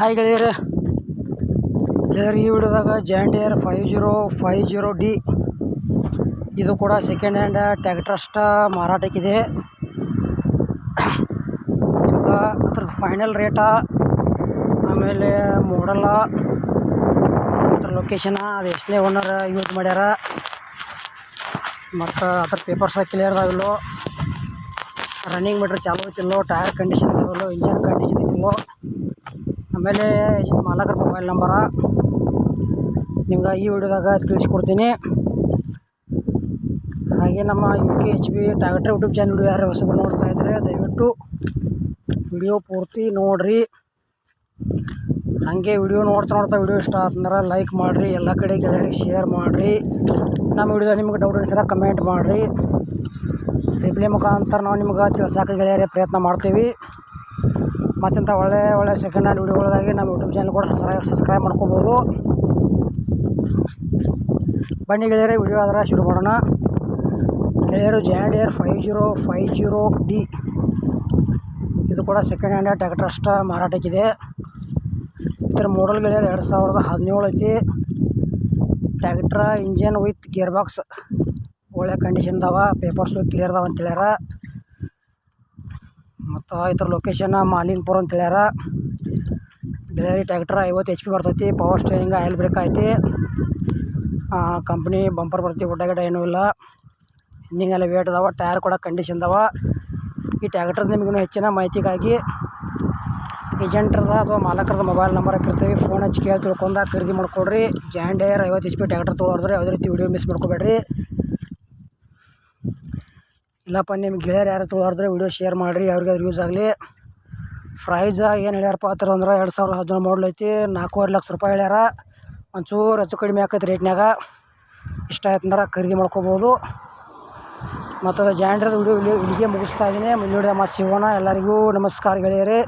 Hi ಗೆಳೆಯರೆ. ಗೆಳೆಯರು ಈ ವಿಡಿಯೋದಾಗ John Deere five zero five zero D ಇದು ಕೂಡ ಸೆಕೆಂಡ್ ಹ್ಯಾಂಡ್ ಟ್ಯಾಕ್ಟ್ರಸ್ಟ ಮಾರಾಟಕ್ಕಿದೆ. ನಿಮ್ಗೆ ಅದ್ರದ್ದು ಫೈನಲ್ ರೇಟ ಆಮೇಲೆ ಮಾಡಲ್ಲ ಅದ್ರ ಲೊಕೇಶನ ಅದು ಎಷ್ಟನೇ ಓನರ್ ಯೂಸ್ ಮಾಡ್ಯಾರ. ಮತ್ತು ಅದ್ರ ಪೇಪರ್ಸ್ ಕ್ಲಿಯರ್ ಅದಾವಿಲ್ಲೋ. ರನ್ನಿಂಗ್ ಮೀಟ್ರ್ ಚಾಲು ಐತಿಲ್ಲೋ ಟೈರ್ ಕಂಡೀಷನ್ ಇದಾವಿಲ್ಲೋ ಇಂಜಿನ್ ಕಂಡೀಷನ್ ಐತಿಲ್ಲೋ. ಆಮೇಲೆ ಮಾಲಕರ ಮೊಬೈಲ್ ನಂಬರ ನಿಮ್ಗೆ ಈ ವಿಡಿಯೋದಾಗ ತಿಳಿಸ್ಕೊಡ್ತೀನಿ. ಹಾಗೆ ನಮ್ಮ U K H B tractor YouTube channel video ಯಾರು ಹೊಸಬರು ನೋಡ್ತಾ ಇದ್ದರೆ ದಯವಿಟ್ಟು ವಿಡಿಯೋ ಪೂರ್ತಿ ನೋಡಿರಿ. ಹಾಗೆ ವಿಡಿಯೋ ನೋಡ್ತಾ ನೋಡ್ತಾ ವಿಡಿಯೋ ಇಷ್ಟ ಆತಂದ್ರೆ ಲೈಕ್ ಮಾಡಿರಿ, ಎಲ್ಲ ಕಡೆ ಗೆಳೆಯರಿಗೆ ಶೇರ್ ಮಾಡಿರಿ. ನಮ್ಮ ವಿಡಿಯೋದಾಗ ನಿಮ್ಗೆ ಡೌಟ್ ಸರ ಕಮೆಂಟ್ ಮಾಡಿರಿ. ರಿಪ್ಲೈ ಮುಖಾಂತರ ನಾವು ನಿಮ್ಗೆ ತಿಳ್ಸಕ್ಕೆ ಗೆಳೆಯರೇ ಪ್ರಯತ್ನ ಮಾಡ್ತೀವಿ. ಮತ್ತಿಂಥ ಒಳ್ಳೆ ಒಳ್ಳೆ ಸೆಕೆಂಡ್ ಹ್ಯಾಂಡ್ ವೀಡಿಯೋಗಳಿಗಾಗಿ ನಮ್ಮ ಯೂಟ್ಯೂಬ್ ಚಾನಲ್ ಕೂಡ ಸಬ್ಸ್ಕ್ರೈಬ್ ಮಾಡ್ಕೋಬೋದು. ಬನ್ನಿ ಗೆಳೆಯರೆ ವಿಡಿಯೋ ಆದರೆ ಶುರು ಮಾಡೋಣ. ಗೆಳೆಯರು John Deere five zero five zero D ಇದು ಕೂಡ ಸೆಕೆಂಡ್ ಹ್ಯಾಂಡ್ ಟ್ಯಾಕ್ಟರ್ ಅಷ್ಟ ಮಾರಾಟಕ್ಕಿದೆ. ಇದರ ಮಾಡಲ್ ಗೆಳೆಯರು ಎರಡು ಸಾವಿರದ ಹದಿನೇಳು ಐತಿ. Tractor engine with gear box ಒಳ್ಳೆ ಕಂಡೀಷನ್ ಅದಾವ ಪೇಪರ್ಸು ಕ್ಲಿಯರ್ ಅದಾವ ಅಂತ ಇದ್ರ ಲೊಕೇಶನ್ ಮಾಲಿಂಗ್ಪುರ ಅಂತ ಹೇಳ್ಯಾರ. ಡೆಲಿವರಿ ಟ್ಯಾಕ್ಟರ್ ಐವತ್ತು ಎಚ್ ಪಿ ಬರ್ತೈತಿ ಪವರ್ ಸ್ಟೇರಿಂಗ್ ಆಯಿಲ್ ಬ್ರೇಕ್ ಐತಿ. ಕಂಪ್ನಿ ಬಂಪರ್ ಬರ್ತಿ ಗುಡ್ಡಗಡ್ಡ ಗಿಡ ಏನೂ ಇಲ್ಲ. ಹಿಂದಿಂಗೆಲ್ಲ ವೇಟ್ ಅದಾವ ಟೈರ್ ಕೂಡ ಕಂಡೀಷನ್ ಅದಾವ. ಈ ಟ್ಯಾಕ್ಟರ್ ನಿಮಗೂ ಹೆಚ್ಚಿನ ಮಾಹಿತಿಗಾಗಿ ಏಜೆಂಟ್ರದ ಅಥವಾ ಮಾಲಕರದ ಮೊಬೈಲ್ ನಂಬರ್ ಹಾಕಿರ್ತೀವಿ. ಫೋನ್ ಹಚ್ಚಿ ಕೇಳಿ ತಿಳ್ಕೊಂಡ ಖರೀದಿ ಮಾಡ್ಕೊಡ್ರಿ. ಜಾಂಡೇರ್ ಐವತ್ತು ಎಚ್ ಪಿ ಟ್ಯಾಕ್ಟರ್ ತೊಗೊಳೋದ್ರೆ ಯಾವುದೇ ರೀತಿ ವಿಡಿಯೋ ಮಿಸ್ ಮಾಡ್ಕೊಬೇಡ್ರಿ. ಇಲ್ಲಪ್ಪ ನಿಮ್ಮ ಗೆಳೆಯರು ಯಾರು ತೊಳಾರ್ದ್ರೆ ವಿಡಿಯೋ ಶೇರ್ ಮಾಡಿರಿ, ಅವ್ರಿಗೆ ಅದು ಯೂಸ್ ಆಗಲಿ. ಪ್ರೈಸ್ ಏನು ಹೇಳ್ಯಾರಪ್ಪ, ಆ ಥರ ಅಂದ್ರೆ ಎರಡು ಸಾವಿರದ ಹದಿನೇಳು ಮಾಡಲ್ ಐತಿ, ನಾಲ್ಕೂವರೆ ಲಕ್ಷ ರೂಪಾಯಿ ಹೇಳ್ಯಾರ. ಒಂಚೂರು ಹೆಚ್ಚು ಕಡಿಮೆ ಆಕೈತೆ ರೇಟ್ನಾಗ ಇಷ್ಟ ಆಯ್ತಂದ್ರೆ ಖರೀದಿ ಮಾಡ್ಕೋಬೋದು. ಮತ್ತು ಅದು ಜಾಂಡ್ರದ ವಿಡಿಯೋ ಇಲ್ಲಿ ಇಲ್ಲಿಗೆ ಮುಗಿಸ್ತಾ ಇದ್ದೀನಿ ಮುಂದಿನ ಮತ್ತೆ ಸಿಗೋಣ. ಎಲ್ಲರಿಗೂ ನಮಸ್ಕಾರ ಗೆಳೆಯರೇ.